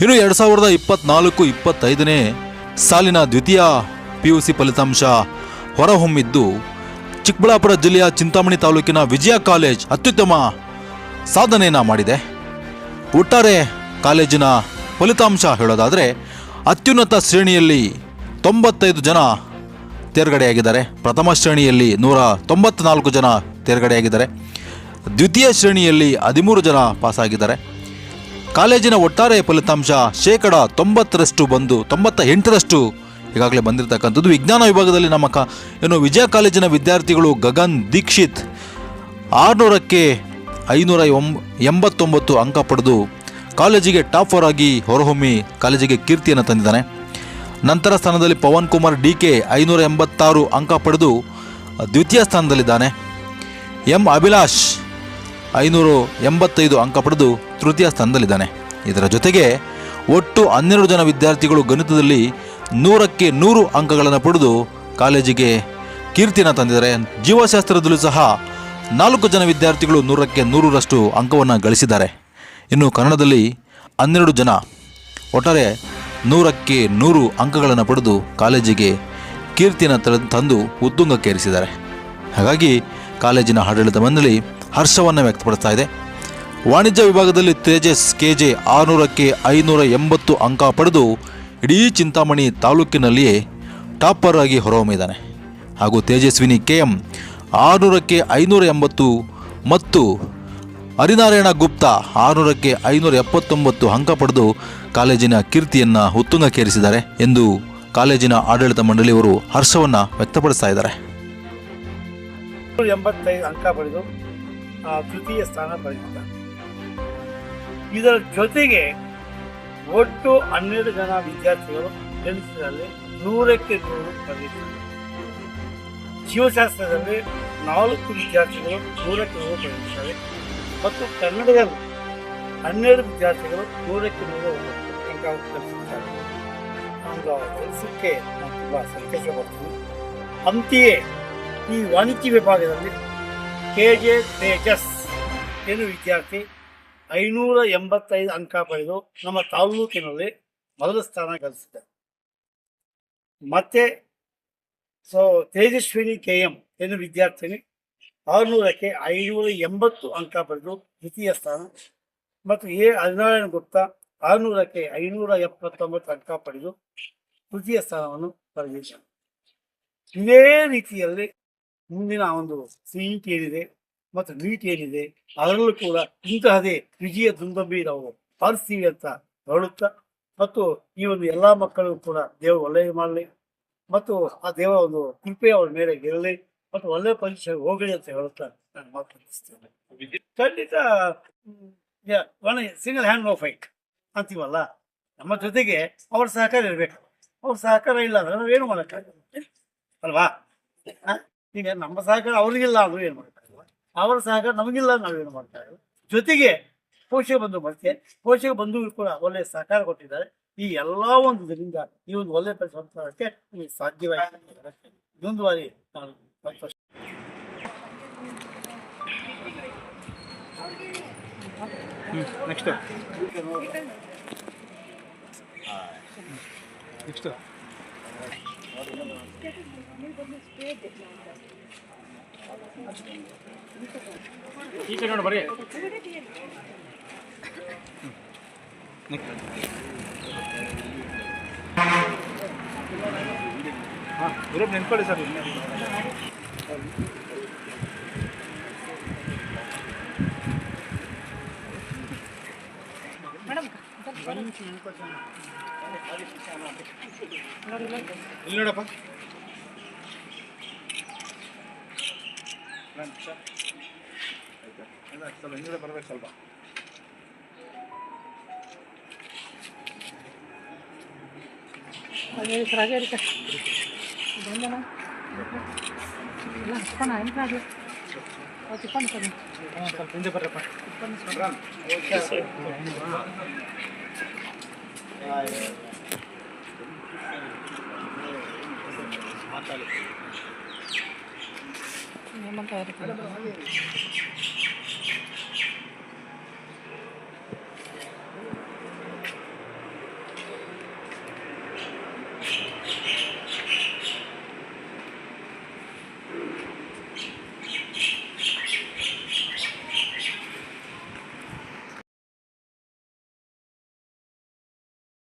ಇನ್ನು ಎರಡು ಸಾವಿರದ ಇಪ್ಪತ್ನಾಲ್ಕು, ಇಪ್ಪತ್ತೈದನೇ ಸಾಲಿನ ದ್ವಿತೀಯ ಪಿ ಯು ಸಿ ಫಲಿತಾಂಶ ಹೊರಹೊಮ್ಮಿದ್ದು, ಚಿಕ್ಕಬಳ್ಳಾಪುರ ಜಿಲ್ಲೆಯ ಚಿಂತಾಮಣಿ ತಾಲೂಕಿನ ವಿಜಯ ಕಾಲೇಜ್ ಅತ್ಯುತ್ತಮ ಸಾಧನೆಯನ್ನು ಮಾಡಿದೆ. ಒಟ್ಟಾರೆ ಕಾಲೇಜಿನ ಫಲಿತಾಂಶ ಹೇಳೋದಾದರೆ, ಅತ್ಯುನ್ನತ ಶ್ರೇಣಿಯಲ್ಲಿ ತೊಂಬತ್ತೈದು ಜನ ತೇರ್ಗಡೆಯಾಗಿದ್ದಾರೆ. ಪ್ರಥಮ ಶ್ರೇಣಿಯಲ್ಲಿ ನೂರ ತೊಂಬತ್ನಾಲ್ಕು ಜನ ತೇರ್ಗಡೆಯಾಗಿದ್ದಾರೆ. ದ್ವಿತೀಯ ಶ್ರೇಣಿಯಲ್ಲಿ ಹದಿಮೂರು ಜನ ಪಾಸಾಗಿದ್ದಾರೆ. ಕಾಲೇಜಿನ ಒಟ್ಟಾರೆ ಫಲಿತಾಂಶ ಶೇಕಡ ತೊಂಬತ್ತರಷ್ಟು ಬಂದು ತೊಂಬತ್ತ ಎಂಟರಷ್ಟು ಈಗಾಗಲೇ ಬಂದಿರತಕ್ಕಂಥದ್ದು ವಿಜ್ಞಾನ ವಿಭಾಗದಲ್ಲಿ ನಮ್ಮ ಕ, ಏನು ವಿಜಯ ಕಾಲೇಜಿನ ವಿದ್ಯಾರ್ಥಿಗಳು ಗಗನ್, ದೀಕ್ಷಿತ್ ಆರುನೂರಕ್ಕೆ ಐನೂರ ಎಂಬತ್ತೊಂಬತ್ತು ಅಂಕ ಪಡೆದು ಕಾಲೇಜಿಗೆ ಟಾಪರ್ ಆಗಿ ಹೊರಹೊಮ್ಮಿ ಕಾಲೇಜಿಗೆ ಕೀರ್ತಿಯನ್ನು ತಂದಿದ್ದಾನೆ. ನಂತರ ಸ್ಥಾನದಲ್ಲಿ ಪವನ್ ಕುಮಾರ್ ಡಿ ಕೆ ಐನೂರ ಎಂಬತ್ತಾರು ಅಂಕ ಪಡೆದು ದ್ವಿತೀಯ ಸ್ಥಾನದಲ್ಲಿದ್ದಾನೆ. ಎಂ ಅಭಿಲಾಷ್ ಐನೂರು ಎಂಬತ್ತೈದು ಅಂಕ ಪಡೆದು ತೃತೀಯ ಸ್ಥಾನದಲ್ಲಿದ್ದಾನೆ. ಇದರ ಜೊತೆಗೆ ಒಟ್ಟು ಹನ್ನೆರಡು ಜನ ವಿದ್ಯಾರ್ಥಿಗಳು ಗಣಿತದಲ್ಲಿ ನೂರಕ್ಕೆ ನೂರು ಅಂಕಗಳನ್ನು ಪಡೆದು ಕಾಲೇಜಿಗೆ ಕೀರ್ತಿಯನ್ನು ತಂದಿದ್ದಾರೆ. ಜೀವಶಾಸ್ತ್ರದಲ್ಲೂ ಸಹ ನಾಲ್ಕು ಜನ ವಿದ್ಯಾರ್ಥಿಗಳು ನೂರಕ್ಕೆ ನೂರರಷ್ಟು ಅಂಕವನ್ನು ಗಳಿಸಿದ್ದಾರೆ. ಇನ್ನು ಕನ್ನಡದಲ್ಲಿ ಹನ್ನೆರಡು ಜನ ಒಟ್ಟಾರೆ ನೂರಕ್ಕೆ ನೂರು ಅಂಕಗಳನ್ನು ಪಡೆದು ಕಾಲೇಜಿಗೆ ಕೀರ್ತಿನ ತಂದು ಉತ್ತುಂಗಕ್ಕೇರಿಸಿದ್ದಾರೆ ಹಾಗಾಗಿ ಕಾಲೇಜಿನ ಆಡಳಿತ ಮಂಡಳಿ ಹರ್ಷವನ್ನು ವ್ಯಕ್ತಪಡಿಸ್ತಾ ಇದೆ. ವಾಣಿಜ್ಯ ವಿಭಾಗದಲ್ಲಿ ತೇಜಸ್, ಕೆಜೆ ಆರುನೂರಕ್ಕೆ ಐನೂರ ಎಂಬತ್ತು ಅಂಕ ಪಡೆದು ಇಡೀ ಚಿಂತಾಮಣಿ ತಾಲೂಕಿನಲ್ಲಿಯೇ ಟಾಪರ್ ಆಗಿ ಹೊರಹೊಮ್ಮಿದ್ದಾನೆ. ಹಾಗೂ ತೇಜಸ್ವಿನಿ ಕೆ ಎಂ ಆರುನೂರಕ್ಕೆ ಐನೂರ ಎಂಬತ್ತು ಮತ್ತು ಹರಿನಾರಾಯಣ ಗುಪ್ತಾ ಆರುನೂರಕ್ಕೆ ಐನೂರ ಎಪ್ಪತ್ತೊಂಬತ್ತು ಅಂಕ ಪಡೆದು ಕಾಲೇಜಿನ ಕೀರ್ತಿಯನ್ನು ಉತ್ತುಂಗಕ್ಕೇರಿಸಿದ್ದಾರೆ ಎಂದು ಕಾಲೇಜಿನ ಆಡಳಿತ ಮಂಡಳಿಯವರು ಹರ್ಷವನ್ನು ವ್ಯಕ್ತಪಡಿಸ್ತಾ ಇದ್ದಾರೆ. ಎಂಬತ್ತೈದು ಅಂಕ ಪಡೆದು ತೃತೀಯ ಸ್ಥಾನ ಪಡೆದಿದ್ದಾರೆ. ಇದರ ಜೊತೆಗೆ ಒಟ್ಟು ಹನ್ನೆರಡು ಜನ ವಿದ್ಯಾರ್ಥಿಗಳು ಗಣಿತದಲ್ಲಿ ನೂರಕ್ಕೆ ನೂರು ಪಡೆದಿದ್ದಾರೆ ಜೀವಶಾಸ್ತ್ರದಲ್ಲಿ ನಾಲ್ಕು ವಿದ್ಯಾರ್ಥಿಗಳು ನೂರಕ್ಕೆ ನೂರು ಪಡೆದಿದ್ದಾರೆ ಮತ್ತು ಕನ್ನಡದಲ್ಲಿ ಹನ್ನೆರಡು ವಿದ್ಯಾರ್ಥಿಗಳು ನೂರಕ್ಕೆ ನೂರು ಕಲಿಸಿದ್ದಾರೆ ಒಂದು ಕೆಲಸಕ್ಕೆ ನಾನು ತುಂಬ ಸಂತೋಷ ಪಡ್ತೀನಿ ಅಂತೆಯೇ ಈ ವಾಣಿಜ್ಯ ವಿಭಾಗದಲ್ಲಿ ಕೆ. ಜೆ. ತೇಜಸ್ ಏನು ವಿದ್ಯಾರ್ಥಿ ಐನೂರ ಎಂಬತ್ತೈದು ಅಂಕ ಪಡೆದು ನಮ್ಮ ತಾಲೂಕಿನಲ್ಲಿ ಮೊದಲ ಸ್ಥಾನ ಗಳಿಸಿದೆ ಮತ್ತೆ, ಸೊ, ತೇಜಸ್ವಿನಿ ಕೆ ಎಂ ಏನು ವಿದ್ಯಾರ್ಥಿನಿ ಆರುನೂರಕ್ಕೆ ಐನೂರ ಎಂಬತ್ತು ಅಂಕ ಪಡೆದು ದ್ವಿತೀಯ ಸ್ಥಾನ ಮತ್ತು ಎ ಹರಿನಾರಾಯಣ ಗುಪ್ತಾ ಆರುನೂರಕ್ಕೆ ಐನೂರ ಎಪ್ಪತ್ತೊಂಬತ್ತು ಅಂಕ ಪಡೆದು ತೃತೀಯ ಸ್ಥಾನವನ್ನು ಪಡೆದಿದ್ದಾರೆ. ಇದೇ ರೀತಿಯಲ್ಲಿ ಮುಂದಿನ ಒಂದು ಸಿಇಟಿ ಏನಿದೆ ಮತ್ತು ನೀಟ್ ಏನಿದೆ ಅದರಲ್ಲೂ ಕೂಡ ಇಂತಹದೇ ವಿಜಯ ದುಂದಂಬಿ ನಾವು ಪಾಲಿಸ್ತೀವಿ ಅಂತ ಹೇಳುತ್ತಾ ಮತ್ತು ಈ ಒಂದು ಎಲ್ಲ ಮಕ್ಕಳಿಗೂ ಕೂಡ ದೇವರು ಒಳ್ಳೆಯ ಮಾಡಲಿ ಮತ್ತು ಆ ದೇವ ಒಂದು ಕೃಪೆ ಅವರ ಮೇಲೆ ಇರಲಿ ಮತ್ತು ಒಳ್ಳೆಯ ಪರೀಕ್ಷೆ ಹೋಗಲಿ ಅಂತ ಹೇಳುತ್ತಾ ನಾನು ಮಾತಾಡಿಸ್ತೇನೆ ಖಂಡಿತ ಸಿಂಗಲ್ ಹ್ಯಾಂಡ್ ನೋ ಫೈಟ್ ಅಂತೀವಲ್ಲ? ನಮ್ಮ ಜೊತೆಗೆ ಅವ್ರ ಸಹಕಾರ ಇರಬೇಕು. ಅವ್ರ ಸಹಕಾರ ಇಲ್ಲ ಅಂದ್ರೆ ನಾವೇನು ಮಾಡೋಕ್ಕಾಗಲ್ಲ. ಅಲ್ವಾ? ಈಗ ನಮ್ಮ ಸಹಕಾರ ಅವ್ರಿಗಿಲ್ಲ ಅಂದ್ರೆ ಏನು ಮಾಡೋಕ್ಕಾಗಲ್ಲ ಅವರ ಸಹಕಾರ ನಮಗಿಲ್ಲ ನಾವೇನು ಮಾಡ್ತಾರೆ ಜೊತೆಗೆ ಪೋಷಕ ಬಂಧು ಮತ್ತೆ ಪೋಷಕ ಬಂಧು ಕೂಡ ಒಳ್ಳೆಯ ಸಹಕಾರ ಕೊಟ್ಟಿದ್ದಾರೆ. ಈ ಎಲ್ಲ ಒಂದು ಇದರಿಂದ ಈ ಒಂದು ಒಳ್ಳೆ ಕೆಲಸ ಮಾಡೋಕ್ಕೆ ನಿಮಗೆ ಸಾಧ್ಯವಾಯಿತು ಇದೊಂದು ಬಾರಿ ನಾನು ಸಂತೋಷ ನೆಕ್ಸ್ಟ್ ನೆಕ್ಸ್ಟ್ ಈ ಕಡೆ ನೋಡಿ ಬರ್ರಿ. ಹಾಂ ಗ್ರೂಪ್ ನಿಂತ್ಕೊಳ್ಳಿ ಸರ್. ಇಲ್ಲಿ ನೋಡಪ್ಪ. ಸ್ವಲ್ಪ ಹಿಂದೆ ಬರ್ಬೇಕು ಸ್ವಲ್ಪ. ಅದೇ ಸರಾಗ ಇರ್ಕ ಬಂದನ ಇಲ್ಲ ಹಚ್ಕೊಂಡ ಎಂತ ಅದು. ಹಚ್ಕೊಂಡು ಸರಿ. ಸ್ವಲ್ಪ ಹಿಂದೆ ಬರ್ರಪ್ಪ. ನಿಮ್ಮಂತ ಇರುತ್ತೆ